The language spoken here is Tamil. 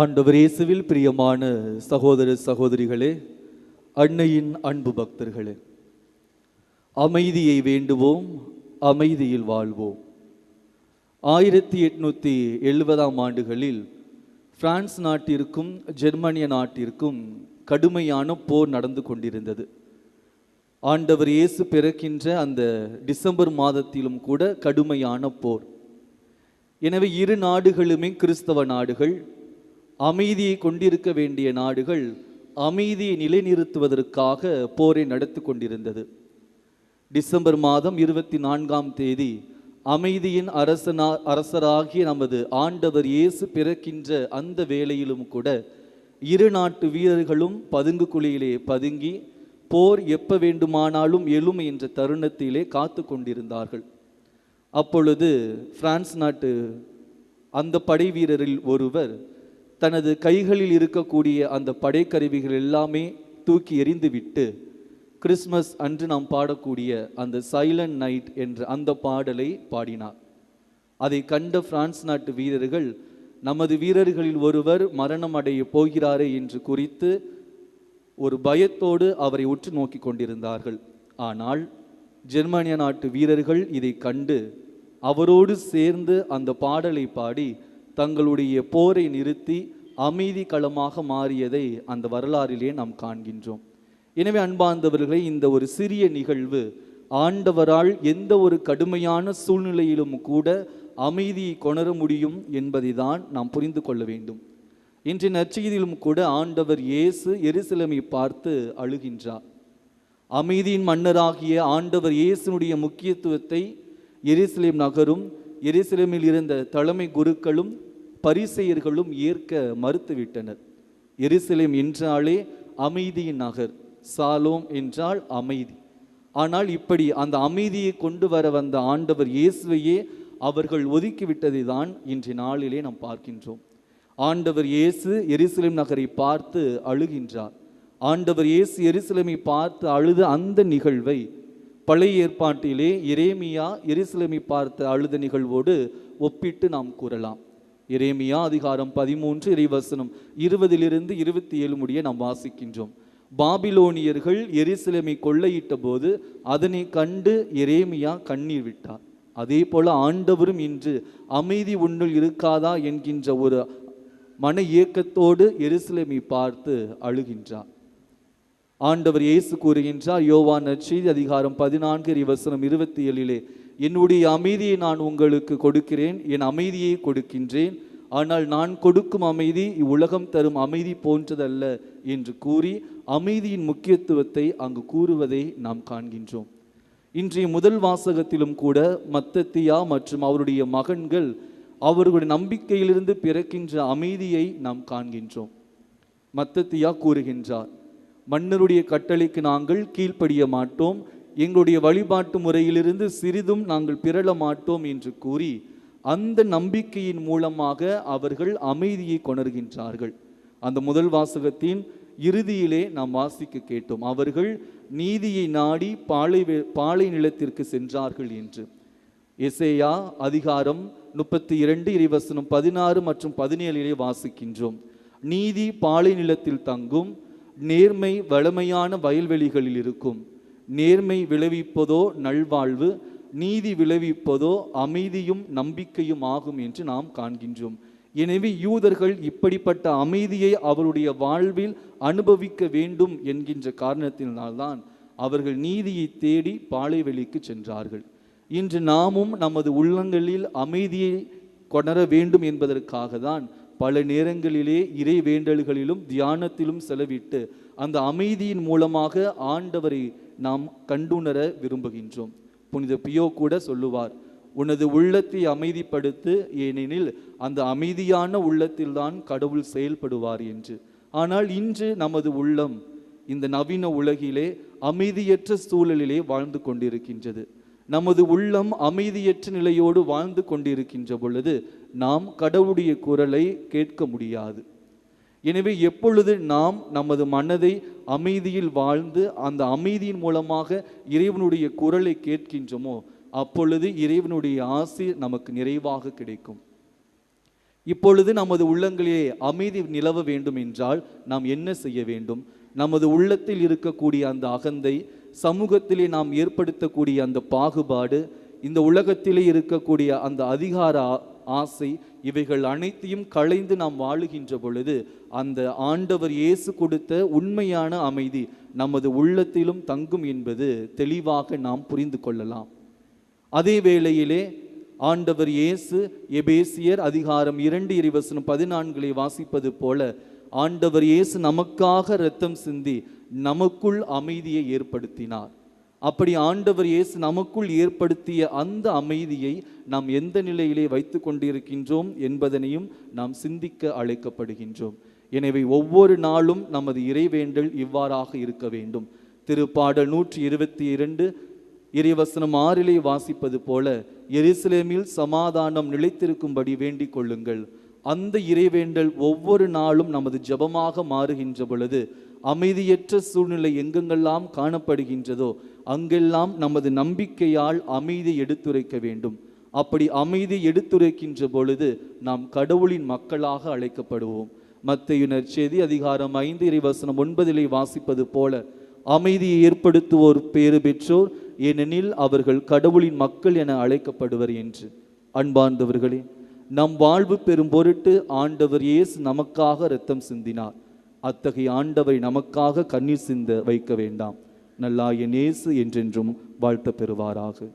ஆண்டவர் இயேசுவில் பிரியமான சகோதர சகோதரிகளே அன்னையின் அன்பு பக்தர்களே அமைதியை வேண்டுவோம் அமைதியில் வாழ்வோம். ஆயிரத்தி எட்நூற்றி எழுபதாம் ஆண்டுகளில் பிரான்ஸ் நாட்டிற்கும் ஜெர்மனிய நாட்டிற்கும் கடுமையான போர் நடந்து கொண்டிருந்தது. ஆண்டவர் இயேசு பிறக்கின்ற அந்த டிசம்பர் மாதத்திலும் கூட கடுமையான போர். எனவே இரு நாடுகளுமே கிறிஸ்தவ நாடுகள் அமைதியை கொண்டிருக்க வேண்டிய நாடுகள் அமைதியை நிலைநிறுத்துவதற்காக போரை நடத்தி கொண்டிருந்தது. டிசம்பர் மாதம் இருபத்தி நான்காம் தேதி அமைதியின் அரசனா அரசராகிய நமது ஆண்டவர் இயேசு பிறக்கின்ற அந்த வேளையிலும் கூட இரு நாட்டு வீரர்களும் பதுங்கு குழியிலே பதுங்கி போர் எப்ப வேண்டுமானாலும் எழும் என்ற தருணத்திலே காத்து கொண்டிருந்தார்கள். அப்பொழுது பிரான்ஸ் நாட்டு அந்த படை வீரரில் ஒருவர் தனது கைகளில் இருக்கக்கூடிய அந்த படைக்கருவிகள் எல்லாமே தூக்கி எறிந்துவிட்டு கிறிஸ்மஸ் அன்று நாம் பாடக்கூடிய அந்த சைலண்ட் நைட் என்ற அந்த பாடலை பாடினார். அதை கண்ட பிரான்ஸ் நாட்டு வீரர்கள் நமது வீரர்களில் ஒருவர் மரணம் அடைய போகிறாரே என்று குறித்து ஒரு பயத்தோடு அவரை உற்று நோக்கி கொண்டிருந்தார்கள். ஆனால் ஜெர்மனிய நாட்டு வீரர்கள் இதை கண்டு அவரோடு சேர்ந்து அந்த பாடலை பாடி தங்களுடைய போரை நிறுத்தி அமைதி களமாக மாறியதை அந்த வரலாறிலே நாம் காண்கின்றோம். எனவே அன்பார்ந்தவர்களே இந்த ஒரு சிறிய நிகழ்வு ஆண்டவரால் எந்த ஒரு கடுமையான சூழ்நிலையிலும் கூட அமைதியை கொணர முடியும் என்பதை தான் நாம் புரிந்து கொள்ள வேண்டும். இன்றைய நற்செய்தியிலும் கூட ஆண்டவர் இயேசு எருசலமை பார்த்து அழுகின்றார். அமைதியின் மன்னராகிய ஆண்டவர் இயேசுனுடைய முக்கியத்துவத்தை எருசலேம் நகரும் எருசலேமில் இருந்த தலைமை குருக்களும் பரிசெயர்களும் ஏற்க மறுத்துவிட்டனர். எருசலேம் என்றாலே அமைதியின் நகர் சாலோம் என்றால் அமைதி. ஆனால் இப்படி அந்த அமைதியை கொண்டு வர வந்த ஆண்டவர் இயேசுவையே அவர்கள் ஒதுக்கிவிட்டதை தான் இன்றைய நாளிலே நாம் பார்க்கின்றோம். ஆண்டவர் இயேசு எருசலேம் நகரை பார்த்து அழுகின்றார். ஆண்டவர் இயேசு எருசலேமை பார்த்து அழுத அந்த நிகழ்வை பழைய ஏற்பாட்டிலே எரேமியா எருசலேமை பார்த்து அழுத நிகழ்வோடு ஒப்பிட்டு நாம் கூறலாம். எரேமியா அதிகாரம் பதிமூன்று இறைவசனம் இருபதிலிருந்து இருபத்தி ஏழு முடிய நாம் வாசிக்கின்றோம். பாபிலோனியர்கள் எரிசிலமை கொள்ளையிட்ட போது அதனை கண்டு எரேமியா கண்ணீர் விட்டார். அதே போல ஆண்டவரும் இன்று அமைதி உன்னுள் இருக்காதா என்கின்ற ஒரு மன இயக்கத்தோடு எருசலேமை பார்த்து அழுகின்றார். ஆண்டவர் இயேசு கூறுகின்றார் யோவான் நற்செய்தி அதிகாரம் பதினான்கு இவசனம் இருபத்தி ஏழிலே என்னுடைய அமைதியை நான் உங்களுக்கு கொடுக்கிறேன் என் அமைதியை கொடுக்கின்றேன். ஆனால் நான் கொடுக்கும் அமைதி இவ்வுலகம் தரும் அமைதி போன்றதல்ல என்று கூறி அமைதியின் முக்கியத்துவத்தை அங்கு கூறுவதை நாம் காண்கின்றோம். இன்றைய முதல் வாசகத்திலும் கூட மத்தத்தியா மற்றும் அவருடைய மகன்கள் அவர்களுடைய நம்பிக்கையிலிருந்து பிறக்கின்ற அமைதியை நாம் காண்கின்றோம். மத்தத்தியா கூறுகின்றார் மன்னருடைய கட்டளைக்கு நாங்கள் கீழ்ப்படிய மாட்டோம். எங்களுடைய வழிபாட்டு முறையிலிருந்து சிறிதும் நாங்கள் பிறழ மாட்டோம் என்று கூறி அந்த நம்பிக்கையின் மூலமாக அவர்கள் அமைதியை கொணர்கின்றார்கள். அந்த முதல் வாசகத்தின் இறுதியிலே நாம் வாசிக்க கேட்டோம் அவர்கள் நீதியை நாடி பாலை பாலை நிலத்திற்கு சென்றார்கள் என்று. எசேயா அதிகாரம் முப்பத்தி இரண்டு இறைவசனம் பதினாறு மற்றும் பதினேழிலே வாசிக்கின்றோம். நீதி பாலை நிலத்தில் தங்கும் நேர்மை வளமையான வயல்வெளிகளில் இருக்கும். நேர்மை விளைவிப்பதோ நல்வாழ்வு நீதி விளைவிப்பதோ அமைதியும் நம்பிக்கையும் ஆகும் என்று நாம் காண்கின்றோம். எனவே யூதர்கள் இப்படிப்பட்ட அமைதியை அவருடைய வாழ்வில் அனுபவிக்க வேண்டும் என்கின்ற காரணத்தினால்தான் அவர்கள் நீதியை தேடி பாலைவெளிக்கு சென்றார்கள். இன்று நாமும் நமது உள்ளங்களில் அமைதியை கொணர வேண்டும் என்பதற்காக தான் பல நேரங்களிலே இறை வேண்டல்களிலும் தியானத்திலும் செலவிட்டு அந்த அமைதியின் மூலமாக ஆண்டவரை நாம் கண்டுணர விரும்புகின்றோம். புனித பியோ கூட சொல்லுவார் உனது உள்ளத்தை அமைதிப்படுத்து ஏனெனில் அந்த அமைதியான உள்ளத்தில்தான் கடவுள் செயல்படுவார் என்று. ஆனால் இன்று நமது உள்ளம் இந்த நவீன உலகிலே அமைதியற்ற சூழலிலே வாழ்ந்து கொண்டிருக்கின்றது. நமது உள்ளம் அமைதியற்ற நிலையோடு வாழ்ந்து கொண்டிருக்கின்ற பொழுது நாம் கடவுளுடைய குரலை கேட்க முடியாது. எனவே எப்பொழுது நாம் நமது மனதை அமைதியில் வாழ்ந்து அந்த அமைதியின் மூலமாக இறைவனுடைய குரலை கேட்கின்றோமோ அப்பொழுது இறைவனுடைய ஆசி நமக்கு நிறைவாக கிடைக்கும். இப்பொழுது நமது உள்ளங்களிலே அமைதி நிலவ வேண்டும் என்றால் நாம் என்ன செய்ய வேண்டும்? நமது உள்ளத்தில் இருக்கக்கூடிய அந்த அகந்தை சமூகத்திலே நாம் ஏற்படுத்தக்கூடிய அந்த பாகுபாடு இந்த உலகத்திலே இருக்கக்கூடிய அந்த அதிகார ஆசை இவைகள் அனைத்தையும் களைந்து நாம் வாழுகின்ற பொழுது அந்த ஆண்டவர் இயேசு கொடுத்த உண்மையான அமைதி நமது உள்ளத்திலும் தங்கும் என்பது தெளிவாக நாம் புரிந்து கொள்ளலாம். அதே வேளையிலே ஆண்டவர் இயேசு எபேசியர் அதிகாரம் இரண்டு இருவசனம் பதினான்களை வாசிப்பது போல ஆண்டவர் இயேசு நமக்காக இரத்தம் சிந்தி நமக்குள் அமைதியை ஏற்படுத்தினார். அப்படி ஆண்டவர் இயேசு நமக்குள் ஏற்படுத்திய அந்த அமைதியை நாம் எந்த நிலையிலே வைத்து கொண்டிருக்கின்றோம் என்பதனையும் நாம் சிந்திக்க அழைக்கப்படுகின்றோம். எனவே ஒவ்வொரு நாளும் நமது இறைவேண்டல் இவ்வாறாக இருக்க வேண்டும். திருப்பாடல் நூற்றி இருபத்தி இரண்டு இறைவசனம் ஆறிலே வாசிப்பது போல எருசலேமில் சமாதானம் நிலைத்திருக்கும்படி வேண்டிக் கொள்ளுங்கள். அந்த இறைவேண்டல் ஒவ்வொரு நாளும் நமது ஜெபமாக மாறுகின்ற பொழுது அமைதியற்ற சூழ்நிலை எங்கெங்கெல்லாம் காணப்படுகின்றதோ அங்கெல்லாம் நமது நம்பிக்கையால் அமைதி எடுத்துரைக்க வேண்டும். அப்படி அமைதி எடுத்துரைக்கின்ற பொழுது நாம் கடவுளின் மக்களாக அழைக்கப்படுவோம். மத்தையுனர் செய்தி அதிகாரம் ஐந்து இறைவசனம் ஒன்பதிலே வாசிப்பது போல அமைதியை ஏற்படுத்துவோர் பேறு பெற்றோர் ஏனெனில் அவர்கள் கடவுளின் மக்கள் என அழைக்கப்படுவர் என்று. அன்பார்ந்தவர்களே நம் வாழ்வு பெறும் பொருட்டு ஆண்டவர் இயேசு நமக்காக இரத்தம் சிந்தினார். அத்தகைய ஆண்டவரை நமக்காக கண்ணீர் சிந்த வைக்க வேண்டாம். நல்லாய நேசு என்றென்றும் வாழ்த்த பெறுவாராக.